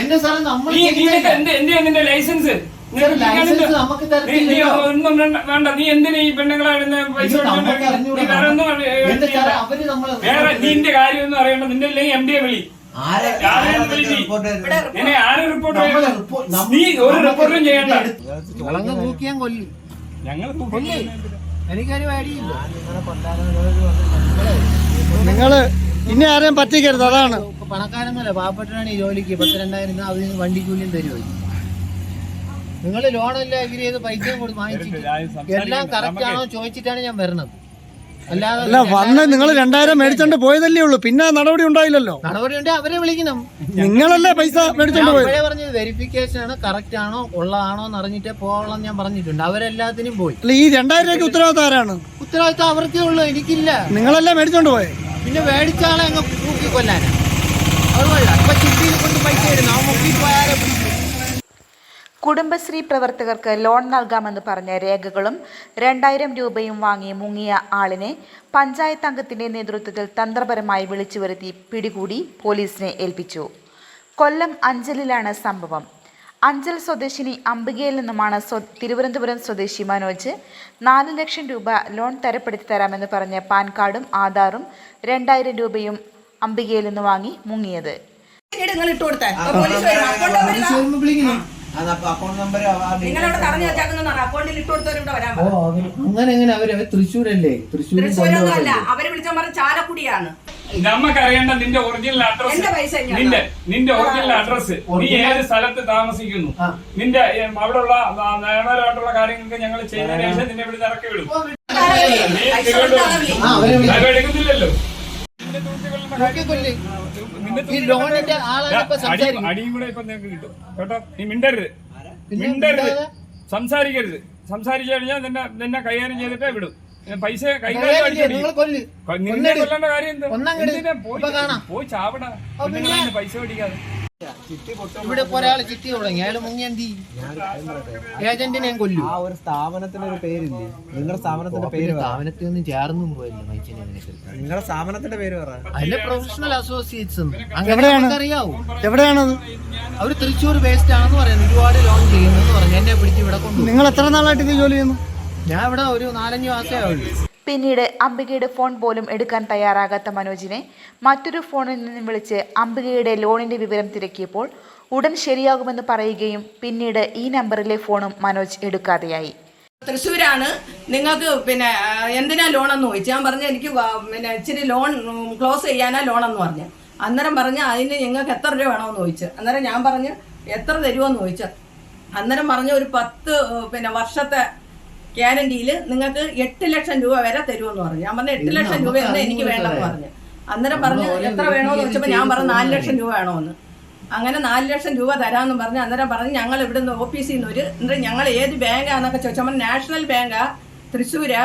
എന്റെ സാറേ നമ്മൾ എന്റെ ലൈസൻസ് വേണ്ട. നീ എന്തിനാ ഈ പെണ്ണുങ്ങളെ പൈസ വേറെ നിന്റെ കാര്യമൊന്നും അറിയണ്ട. നിന്റെ അല്ലെങ്കിൽ എം ഡി എ വിളി. ഞങ്ങൾ എനിക്കൊരു പേടിയില്ല ഇനി ആരെയും പറ്റിക്കരുത് അതാണ്. ഇപ്പൊ പണക്കാരൊന്നുമല്ല പാവപ്പെട്ടവരാണ് ഈ ജോലിക്ക് പത്ത് രണ്ടായിരം അത് വണ്ടിക്കൂലിയും വണ്ടി കൂലിയും തരുമോ നിങ്ങൾ ലോണെല്ലാം എഗ്രി ചെയ്ത് പൈസയും കൊടുത്ത് വാങ്ങിച്ചിട്ട് എല്ലാം കറക്റ്റ് ആണോ ചോദിച്ചിട്ടാണ് ഞാൻ വരണത്? അല്ലാതെ അല്ല വന്ന് നിങ്ങൾ രണ്ടായിരം മേടിച്ചോണ്ട് പോയതല്ലേ ഉള്ളൂ. പിന്നെ നടപടി ഉണ്ടായില്ലല്ലോ. നടപടി ഉണ്ട് അവരെ വിളിക്കണം. നിങ്ങളല്ലേ പൈസ മേടിച്ചോണ്ട് ഞാൻ പോയത് പറഞ്ഞത് വെരിഫിക്കേഷൻ ആണ് കറക്റ്റ് ആണോ ഉള്ളതാണോ എന്ന് അറിഞ്ഞിട്ടേ പോകണം ഞാൻ പറഞ്ഞിട്ടുണ്ട്. അവരെല്ലാത്തിനും പോയി. അല്ല ഈ രണ്ടായിരം രൂപയ്ക്ക് ഉത്തരവാദിത്തം ആരാണ്? ഉത്തരവാദിത്തം അവർക്കേ ഉള്ളൂ എനിക്കില്ല. നിങ്ങളല്ലേ മേടിച്ചോണ്ട് പോയത് പിന്നെ മേടിച്ച ആളെ അങ്ങ് തൂക്കി കൊല്ലാനാ. അത് കൊള്ളാം. ചിട്ടിയിൽ കൊണ്ട് പൈസ ഇടുന്നു ആ മുക്കി പോയാലേ? കുടുംബശ്രീ പ്രവർത്തകർക്ക് ലോൺ നൽകാമെന്ന് പറഞ്ഞ രേഖകളും രണ്ടായിരം രൂപയും വാങ്ങി മുങ്ങിയ ആളിനെ പഞ്ചായത്ത് അംഗത്തിന്റെ നേതൃത്വത്തിൽ തന്ത്രപരമായി വിളിച്ചു വരുത്തി പിടികൂടി പോലീസിനെ ഏൽപ്പിച്ചു. കൊല്ലം അഞ്ചലിലാണ് സംഭവം. അഞ്ചൽ സ്വദേശിനി അംബികയിൽ നിന്നുമാണ് സ്വ- തിരുവനന്തപുരം സ്വദേശി മനോജ്. നാല് ലക്ഷം രൂപ ലോൺ തരപ്പെടുത്തി തരാമെന്ന് പറഞ്ഞ് പാൻ കാർഡും ആധാറും രണ്ടായിരം രൂപയും അംബികയിൽ നിന്ന് വാങ്ങി മുങ്ങിയത്. അങ്ങനെ അവർ തൃശ്ശൂരല്ലേ? തൃശ്ശൂർ അവർ വിളിച്ചാൽ ചാലക്കുടിയാണ്. നമുക്ക് അറിയേണ്ട നിന്റെ ഒറിജിനൽ അഡ്രസ് നിന്റെ നിന്റെ ഒറിജിനൽ അഡ്രസ് നീ ഏത് സ്ഥലത്ത് താമസിക്കുന്നു? നിന്റെ അവിടെ അവിടെയുള്ള ആ, നിയമപരമായിട്ടുള്ള കാര്യങ്ങൾക്ക് ഞങ്ങൾ ചെയ്തതിനു ശേഷം നിന്നെ ഇവിടെ ഇറക്കി വിടും. വിളി- എടുക്കുന്നില്ലല്ലോ. അടിയും കൂടെ ഇപ്പൊ നിങ്ങൾക്ക് കിട്ടും. കേട്ടോ? നീ മിണ്ടരുത്. മിണ്ടരുത്. സംസാരിക്കരുത്. സംസാരിച്ചു കഴിഞ്ഞാൽ നിന്നെ നിന്നെ കൈകാര്യം ചെയ്തിട്ടേ വിടും. പൈസ കൊല്ലേണ്ട കാര്യം പോയി പോയി ചാവടാ. പൈസ മേടിക്കാതെ. ഇവിടെ ചിട്ടി തുടങ്ങി. അയാൾ മുങ്ങി എന്ത് ചെയ്യും? ഏജന്റിനെ ഞാൻ കൊല്ലു. ആ ഒരു സ്ഥാപനത്തിന്റെ ഒരു പേരില്ലേ? നിങ്ങളുടെ സ്ഥാപനത്തിന്റെ പേര് സ്ഥാപനത്തിൽ നിന്ന് ചേർന്നും പോയില്ല നിങ്ങളുടെ സ്ഥാപനത്തിന്റെ പേര് പറ. അതിന്റെ പ്രൊഫഷണൽ അസോസിയേറ്റ്സ് എവിടെയാണത്? അവർ തൃശ്ശൂർ ബേസ്ഡ് ആണെന്ന് പറയുന്നു. ഒരുപാട് ലോൺ ചെയ്യുന്നെന്ന് പറഞ്ഞു. എന്നെ പിടിച്ച് ഇവിടെ കൊണ്ടു നിങ്ങൾ എത്ര നാളായിട്ട് ഇത് ജോലി ചെയ്യുന്നു? ഞാൻ ഇവിടെ ഒരു നാലഞ്ച് മാസമേ ഉള്ളൂ പിന്നീട് അംബികയുടെ ഫോൺ പോലും എടുക്കാൻ തയ്യാറാകാത്ത മനോജിനെ മറ്റൊരു ഫോണിൽ നിന്നും വിളിച്ച് അംബികയുടെ ലോണിന്റെ വിവരം തിരക്കിയപ്പോൾ ഉടൻ ശരിയാകുമെന്ന് പറയുകയും പിന്നീട് ഈ നമ്പറിലെ ഫോണും മനോജ് എടുക്കാതെയായി. തൃശ്ശൂരാണ്. നിങ്ങൾക്ക് പിന്നെ എന്തിനാ ലോണെന്ന് ചോദിച്ചു? ഞാൻ പറഞ്ഞു എനിക്ക് പിന്നെ ഇച്ചിരി ലോൺ ക്ലോസ് ചെയ്യാനാ ലോണെന്ന് പറഞ്ഞു. അന്നേരം പറഞ്ഞ് അതിന് നിങ്ങൾക്ക് എത്ര രൂപ വേണമെന്ന് ചോദിച്ചു. അന്നേരം ഞാൻ പറഞ്ഞു എത്ര തരുമെന്ന് ചോദിച്ചു. അന്നേരം പറഞ്ഞു ഒരു പത്ത് പിന്നെ വർഷത്തെ ഗ്യാരണ്ടിയിൽ നിങ്ങൾക്ക് എട്ട് ലക്ഷം രൂപ വരെ തരുമെന്ന് പറഞ്ഞു. ഞാൻ പറഞ്ഞു എട്ട് ലക്ഷം രൂപ എന്താ എനിക്ക് വേണ്ടെന്ന് പറഞ്ഞു. അന്നേരം പറഞ്ഞു എത്ര വേണോന്ന് വേണമെന്ന് ചോദിച്ചപ്പോൾ ഞാൻ പറഞ്ഞു നാല് ലക്ഷം രൂപ വേണമെന്ന് അങ്ങനെ നാല് ലക്ഷം രൂപ തരാമെന്ന് പറഞ്ഞ് അന്നേരം പറഞ്ഞ് ഞങ്ങൾ ഇവിടുന്ന് ഓഫീസിൽ നിന്ന് ഒരു എന്നിട്ട് ഞങ്ങൾ ഏത് ബാങ്കാന്നൊക്കെ ചോദിച്ചപ്പോൾ നാഷണൽ ബാങ്കാ തൃശ്ശൂരാ.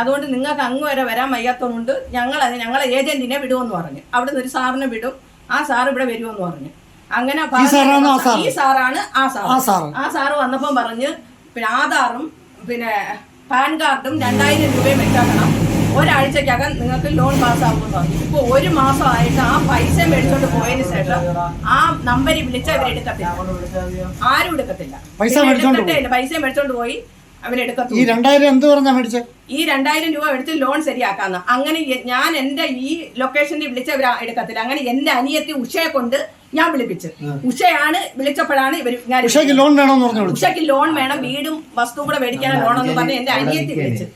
അതുകൊണ്ട് നിങ്ങൾക്ക് അങ്ങ് വരെ വരാൻ വയ്യാത്തതുകൊണ്ട് ഞങ്ങൾ അത് ഞങ്ങളെ ഏജന്റിനെ വിടുമെന്ന് പറഞ്ഞു. അവിടുന്ന് ഒരു സാറിനെ വിടും. ആ സാർ ഇവിടെ വരുമെന്ന് പറഞ്ഞു. അങ്ങനെ? ഈ സാറാണ് ആ സാർ ആ സാറ് വന്നപ്പം പറഞ്ഞ് പിന്നെ ആധാറും പിന്നെ പാൻ കാർഡും രണ്ടായിരം രൂപയും വെച്ചാക്കണം. ഒരാഴ്ചക്കകം നിങ്ങൾക്ക് ലോൺ പാസ്സാകുമെന്ന് പറഞ്ഞു. ഇപ്പൊ ഒരു മാസമായിട്ട് ആ പൈസ മേടിച്ചോണ്ട് പോയതിന് ശേഷം ആ നമ്പറിൽ വിളിച്ച അവരെടുക്കത്തില്ല ആരും എടുക്കത്തില്ല. പൈസ മേടിച്ചോണ്ട്. പൈസ മേടിച്ചോണ്ട് പോയി ഈ അവരെടുക്കത്തില്ല രണ്ടായിരം എന്ത് പറഞ്ഞാ മേടിച്ചേ? ഈ രണ്ടായിരം രൂപ എടുത്ത് ലോൺ ശരിയാക്കാന്ന്. അങ്ങനെ ഞാൻ എന്റെ ഈ ലൊക്കേഷനിൽ വിളിച്ചവർ എടുക്കത്തില്ല. അങ്ങനെ എന്റെ അനിയത്തി ഉഷയെ കൊണ്ട് ഞാൻ വിളിപ്പിച്ച്. ഉഷയാണ് വിളിച്ചപ്പോഴാണ് ഇവർ ഞാൻ ഉഷയ്ക്ക് ലോൺ വേണമെന്ന് പറഞ്ഞു ഉഷയ്ക്ക് ലോൺ വേണം വീടും വസ്തു കൂടെ മേടിക്കാൻ ലോൺ എന്ന് പറഞ്ഞ് എന്റെ അനിയത്തി വിളിച്ച്.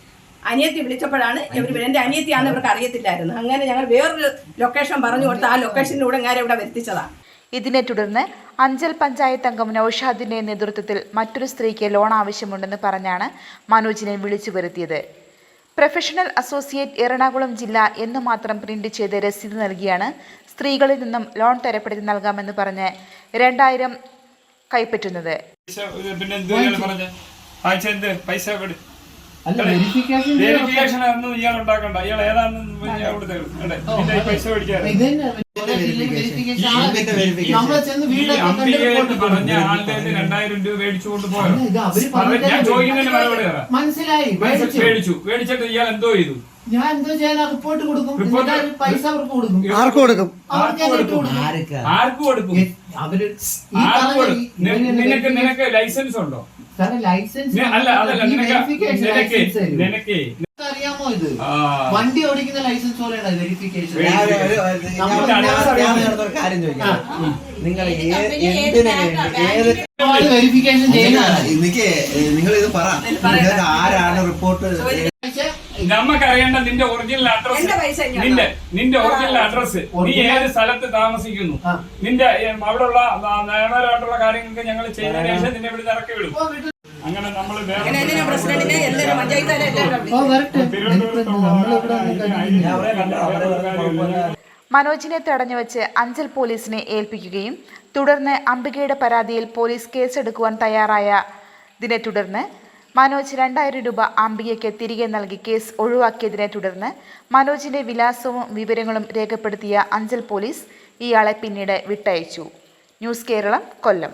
അനിയത്തി വിളിച്ചപ്പോഴാണ് ഇവർ എന്റെ അനിയത്തിയാണെന്ന് ഇവർക്ക് അറിയത്തില്ലായിരുന്നു. അങ്ങനെ ഞങ്ങൾ വേറൊരു ലൊക്കേഷൻ പറഞ്ഞു കൊടുത്ത് ആ ലൊക്കേഷനിലൂടെ ഞാൻ ഇവിടെ വരുത്തിച്ചതാണ് ഇതിനെ തുടർന്ന് അഞ്ചൽ പഞ്ചായത്ത് അംഗം നൌഷാദിന്റെ നേതൃത്വത്തിൽ മറ്റൊരു സ്ത്രീക്ക് ലോൺ ആവശ്യമുണ്ടെന്ന് പറഞ്ഞാണ് മനോജിനെ വിളിച്ചു വരുത്തിയത്. പ്രൊഫഷണൽ അസോസിയേറ്റ് എറണാകുളം ജില്ല എന്ന് മാത്രം പ്രിന്റ് ചെയ്ത് രസീത് നൽകിയാണ്. സ്ത്രീകളിൽ നിന്നും ലോൺ തരപ്പെടുത്തി നൽകാമെന്ന് പറഞ്ഞ് രണ്ടായിരം കൈപ്പറ്റുന്നത്. വെരിഫിക്കേഷൻ വെരിഫിക്കേഷൻ ഒന്നും ഇയാൾ ഉണ്ടാക്കണ്ട. ഇയാൾ ഏതാണെന്ന് പൈസ രണ്ടായിരം രൂപ മേടിച്ചു ഞാൻ ചോദിക്കുന്നതിന് മറുപടി മനസ്സിലായി. മേടിച്ചു. മേടിച്ചിട്ട് ഇയാൾ എന്തോ ചെയ്തു? ഞാൻ എന്തോ ചെയ്യാൻ റിപ്പോർട്ട് കൊടുക്കും. പൈസ അവർക്ക് കൊടുക്കും. ആർക്ക് കൊടുക്കും? ആർക്കാ? ആർക്ക് കൊടുക്കും? അവർ നിനക്ക് നിനക്ക് ലൈസൻസ് ഉണ്ടോ? അറിയാമോ ഇത്? വണ്ടി ഓടിക്കുന്ന ലൈസൻസ് പോലെയാണ് വെരിഫിക്കേഷൻ നിങ്ങൾ വെരിഫിക്കേഷൻ ചെയ്യുന്നതാണ്. എനിക്ക് നിങ്ങൾ ഇത് പറ നിങ്ങൾക്ക് ആരാണ് റിപ്പോർട്ട് നമുക്ക് അറിയേണ്ട നിന്റെ ഒറിജിനൽ അഡ്രസ് നിന്റെ നിന്റെ ഒറിജിനൽ അഡ്രസ് നീ ഏത് സ്ഥലത്ത് താമസിക്കുന്നു? നിന്റെ അവിടെ അവിടെയുള്ള നിയമപരമായിട്ടുള്ള കാര്യങ്ങൾക്ക് ഞങ്ങൾ ചെയ്തതിനു ശേഷം നിന്നെ ഇവിടെ ഇറക്കി വിടും. അങ്ങനെ നമ്മൾ കുഴപ്പമില്ല മനോജിനെ തടഞ്ഞുവച്ച് അഞ്ചൽ പോലീസിനെ ഏൽപ്പിക്കുകയും തുടർന്ന് അംബികയുടെ പരാതിയിൽ പോലീസ് കേസെടുക്കുവാൻ തയ്യാറായതിനെ തുടർന്ന് മനോജ് രണ്ടായിരം രൂപ അംബികയ്ക്ക് തിരികെ നൽകി കേസ് ഒഴിവാക്കിയതിനെ തുടർന്ന് മനോജിന്റെ വിലാസവും വിവരങ്ങളും രേഖപ്പെടുത്തിയ അഞ്ചൽ പോലീസ് ഇയാളെ പിന്നീട് വിട്ടയച്ചു. ന്യൂസ് കേരളം കൊല്ലം.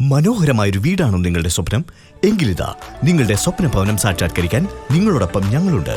മനോഹരമായൊരു വീടാണോ നിങ്ങളുടെ സ്വപ്നം? എങ്കിലിതാ നിങ്ങളുടെ സ്വപ്ന ഭവനം സാക്ഷാത്കരിക്കാൻ നിങ്ങളോടൊപ്പം ഞങ്ങളുണ്ട്.